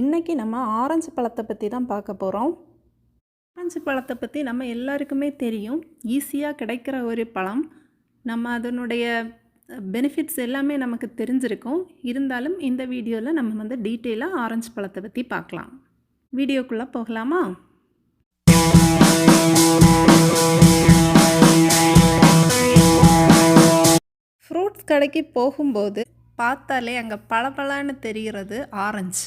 இன்றைக்கி நம்ம ஆரஞ்சு பழத்தை பற்றி தான் பார்க்க போகிறோம் ஆரஞ்சு பழத்தை பற்றி நம்ம எல்லாருக்குமே தெரியும். ஈஸியாக கிடைக்கிற ஒரு பழம். நம்ம அதனுடைய பெனிஃபிட்ஸ் எல்லாமே நமக்கு தெரிஞ்சிருக்கும். இருந்தாலும் இந்த வீடியோவில் நம்ம வந்து டீட்டெயிலாக ஆரஞ்சு பழத்தை பற்றி பார்க்கலாம். வீடியோக்குள்ளே போகலாமா? ஃப்ரூட்ஸ் கடைக்கு போகும்போது பார்த்தாலே அங்கே பளபளன்னு தெரிகிறது ஆரஞ்சு.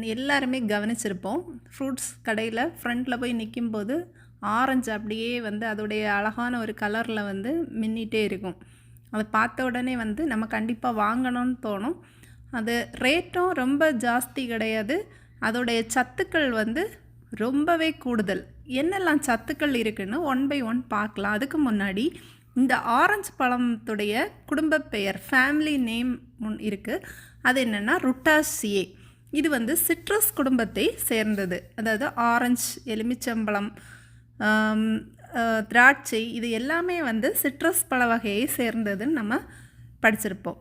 எல்லாருமே கவனிச்சிருப்போம். ஃப்ரூட்ஸ் கடையில் ஃப்ரண்ட்டில் போய் நிற்கும்போது ஆரஞ்சு அப்படியே வந்து அதோடைய அழகான ஒரு கலரில் வந்து மின்னிட்டே இருக்கும். அதை பார்த்த உடனே வந்து நம்ம கண்டிப்பாக வாங்கணும்னு தோணும். அது ரேட்டும் ரொம்ப ஜாஸ்தி கிடையாது. அதோடைய சத்துக்கள் வந்து ரொம்பவே கூடுதல். என்னெல்லாம் சத்துக்கள் இருக்குன்னு ஒன் பை ஒன் பார்க்கலாம். அதுக்கு முன்னாடி இந்த ஆரஞ்சு பழத்துடைய குடும்ப பெயர் ஃபேமிலி நேம் இருக்குது அது என்னென்னா ருட்டாசியே. இது வந்து சிட்ரஸ் குடும்பத்தை சேர்ந்தது. அதாவது ஆரஞ்சு எலுமிச்சம்பழம் திராட்சை இது எல்லாமே வந்து சிட்ரஸ் பழ வகையை சேர்ந்ததுன்னு நம்ம படிச்சிருப்போம்.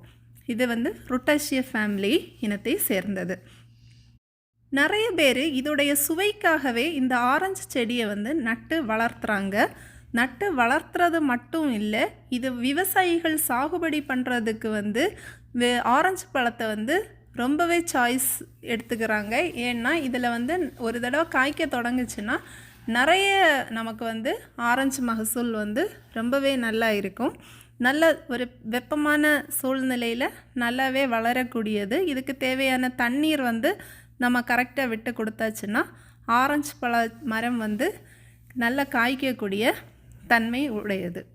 இது வந்து ருட்டாசிய ஃபேமிலி இனத்தை சேர்ந்தது. நிறைய பேர் இதோடைய சுவைக்காகவே இந்த ஆரஞ்சு செடியை வந்து நட்டு வளர்த்துறாங்க. நட்டு வளர்த்துறது மட்டும் இல்லை இது விவசாயிகள் சாகுபடி பண்ணுறதுக்கு வந்து ஆரஞ்சு பழத்தை வந்து ரொம்பவே சாய்ஸ் எடுத்துக்கிறாங்க. ஏன்னா இதில் வந்து ஒரு தடவை காய்க்க தொடங்குச்சுன்னா நிறைய நமக்கு வந்து ஆரஞ்சு மகசூல் வந்து ரொம்பவே நல்லா இருக்கும். நல்ல ஒரு வெப்பமான சூழ்நிலையில் நல்லாவே வளரக்கூடியது. இதுக்கு தேவையான தண்ணீர் வந்து நம்ம கரெக்டாக விட்டு கொடுத்தாச்சுன்னா ஆரஞ்சு பழ மரம் வந்து நல்லா காய்க்கக்கூடிய தன்மை உடையது.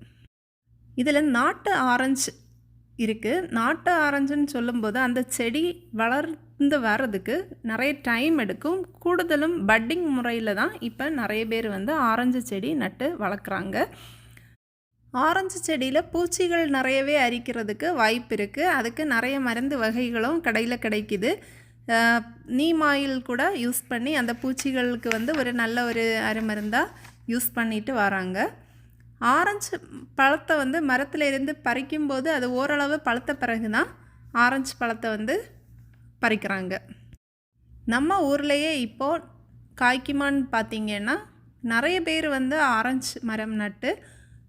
இதில் நாட்டு ஆரஞ்சு இருக்குது நாட்டு ஆரஞ்சுன்னு சொல்லும்போது அந்த செடி வளர்ந்து வர்றதுக்கு நிறைய டைம் எடுக்கும். கூடுதலும் பட்டிங் முறையில் தான் இப்போ நிறைய பேர் வந்து ஆரஞ்சு செடி நட்டு வளர்க்குறாங்க. ஆரஞ்சு செடியில் பூச்சிகள் நிறையவே அரிக்கிறதுக்கு வாய்ப்பு இருக்குது அதுக்கு நிறைய மருந்து வகைகளும் கடையில் கிடைக்குது. நீம் ஆயில் கூட யூஸ் பண்ணி அந்த பூச்சிகளுக்கு வந்து ஒரு நல்ல ஒரு அருமருந்தாக யூஸ் பண்ணிட்டு வராங்க. ஆரஞ்சு பழத்தை வந்து மரத்தில் இருந்து பறிக்கும்போது அது ஓரளவு பழுத்த பிறகு தான் ஆரஞ்சு பழத்தை வந்து பறிக்கிறாங்க. நம்ம ஊர்லேயே இப்போது காய்க்குமான்னு பார்த்திங்கன்னா நிறைய பேர் வந்து ஆரஞ்சு மரம் நட்டு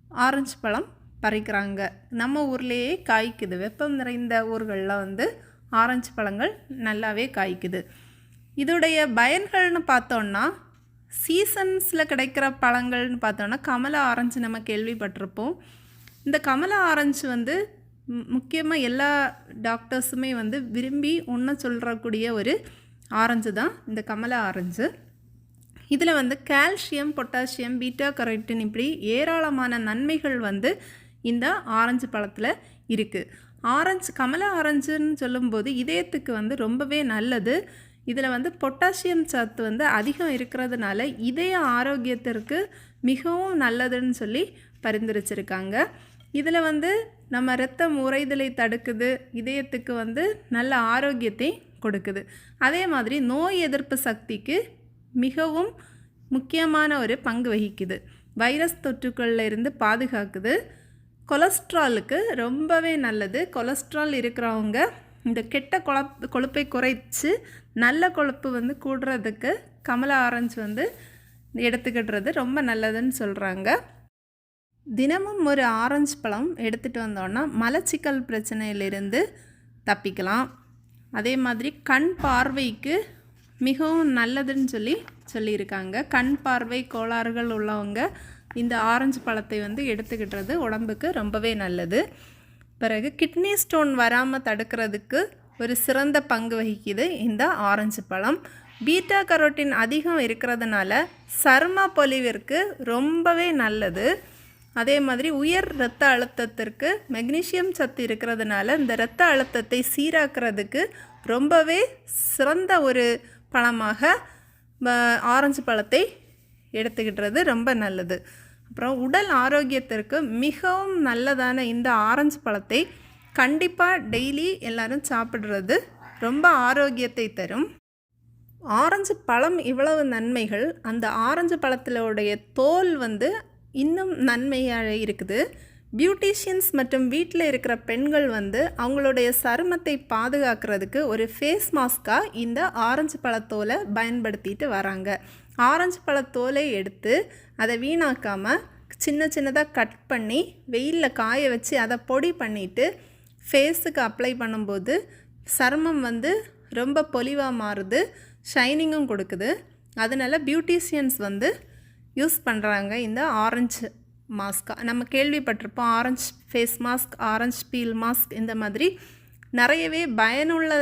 ஆரஞ்சு பழம் பறிக்கிறாங்க. நம்ம ஊர்லேயே காய்க்குது. வெப்பம் நிறைந்த ஊர்களில் வந்து ஆரஞ்சு பழங்கள் நல்லாவே காய்க்குது. இதோடைய பயன்கள்னு பார்த்தோன்னா சீசன்ஸில் கிடைக்கிற பழங்கள்னு பார்த்தோன்னா கமலா ஆரஞ்சு நம்ம கேள்விப்பட்டிருப்போம். இந்த கமலா ஆரஞ்சு வந்து முக்கியமாக எல்லா டாக்டர்ஸுமே வந்து விரும்பி ஒன்று சொல்கிறக்கூடிய ஒரு ஆரஞ்சு தான் இந்த கமலா ஆரஞ்சு. இதில் வந்து கால்சியம் பொட்டாசியம் பீட்டா கரோட்டின் இப்படி ஏராளமான நன்மைகள் வந்து இந்த ஆரஞ்சு பழத்தில் இருக்குது ஆரஞ்சு கமலா ஆரஞ்சுன்னு சொல்லும்போது இதயத்துக்கு வந்து ரொம்பவே நல்லது. இதில் வந்து பொட்டாசியம் சத்து வந்து அதிகம் இருக்கிறதுனால இதய ஆரோக்கியத்திற்கு மிகவும் நல்லதுன்னு சொல்லி பரிந்துரைச்சிருக்காங்க. இதில் வந்து நம்ம இரத்தம் உறைதலை தடுக்குது இதயத்துக்கு வந்து நல்ல ஆரோக்கியத்தை கொடுக்குது. அதே மாதிரி நோய் எதிர்ப்பு சக்திக்கு மிகவும் முக்கியமான ஒரு பங்கு வகிக்குது. வைரஸ் தொற்றுக்களில் இருந்து பாதுகாக்குது. கொலஸ்ட்ராலுக்கு ரொம்பவே நல்லது. கொலஸ்ட்ரால் இருக்கிறவங்க இந்த கெட்ட கொழப் கொழுப்பை குறைச்சி நல்ல கொழுப்பு வந்து கூடுறதுக்கு கமலா ஆரஞ்சு வந்து எடுத்துக்கிடுறது ரொம்ப நல்லதுன்னு சொல்கிறாங்க தினமும் ஒரு ஆரஞ்சு பழம் எடுத்துகிட்டு வந்தோன்னா மலச்சிக்கல் பிரச்சனையிலிருந்து தப்பிக்கலாம். அதே மாதிரி கண் பார்வைக்கு மிகவும் நல்லதுன்னு சொல்லி சொல்லியிருக்காங்க. கண் பார்வை கோளாறுகள் உள்ளவங்க இந்த ஆரஞ்சு பழத்தை வந்து எடுத்துக்கிட்டுறது உடம்புக்கு ரொம்பவே நல்லது. பிறகு கிட்னி ஸ்டோன் வராமல் தடுக்கிறதுக்கு ஒரு சிறந்த பங்கு வகிக்குது இந்த ஆரஞ்சு பழம். பீட்டா கரோட்டின் அதிகம் இருக்கிறதுனால சரும பொலிவிற்கு ரொம்பவே நல்லது. அதே மாதிரி உயர் இரத்த அழுத்தத்திற்கு மெக்னீசியம் சத்து இருக்கிறதுனால இந்த இரத்த அழுத்தத்தை சீராக்கிறதுக்கு ரொம்பவே சிறந்த ஒரு பழமாக ஆரஞ்சு பழத்தை எடுத்துக்கிட்டுறது ரொம்ப நல்லது. அப்புறம் உடல் ஆரோக்கியத்திற்கு மிகவும் நல்லதான இந்த ஆரஞ்சு பழத்தை கண்டிப்பாக டெய்லி எல்லாரும் சாப்பிட்றது ரொம்ப ஆரோக்கியத்தை தரும். ஆரஞ்சு பழம் இவ்வளவு நன்மைகள். அந்த ஆரஞ்சு பழத்திலுடைய தோல் வந்து இன்னும் நன்மையாக இருக்குது. பியூட்டிஷியன்ஸ் மற்றும் வீட்டில் இருக்கிற பெண்கள் வந்து அவங்களுடைய சருமத்தை பாதுகாக்கிறதுக்கு ஒரு ஃபேஸ் மாஸ்க்காக இந்த ஆரஞ்சு பழத்தோலை பயன்படுத்திட்டு வராங்க. ஆரஞ்சு பழத்தோலை எடுத்து அதை வீணாக்காமல் சின்ன சின்னதாக கட் பண்ணி வெயிலில் காய வச்சு அதை பொடி பண்ணிவிட்டு ஃபேஸுக்கு அப்ளை பண்ணும்போது சருமம் வந்து ரொம்ப பொலிவாக மாறுது ஷைனிங்கும் கொடுக்குது. அதனால் பியூட்டிஷியன்ஸ் வந்து யூஸ் பண்ணுறாங்க இந்த ஆரஞ்சு மாஸ்கா நம்ம கேள்விப்பட்டிருப்போம் orange face mask orange peel mask இந்த மாதிரி நிறையவே பயனுள்ள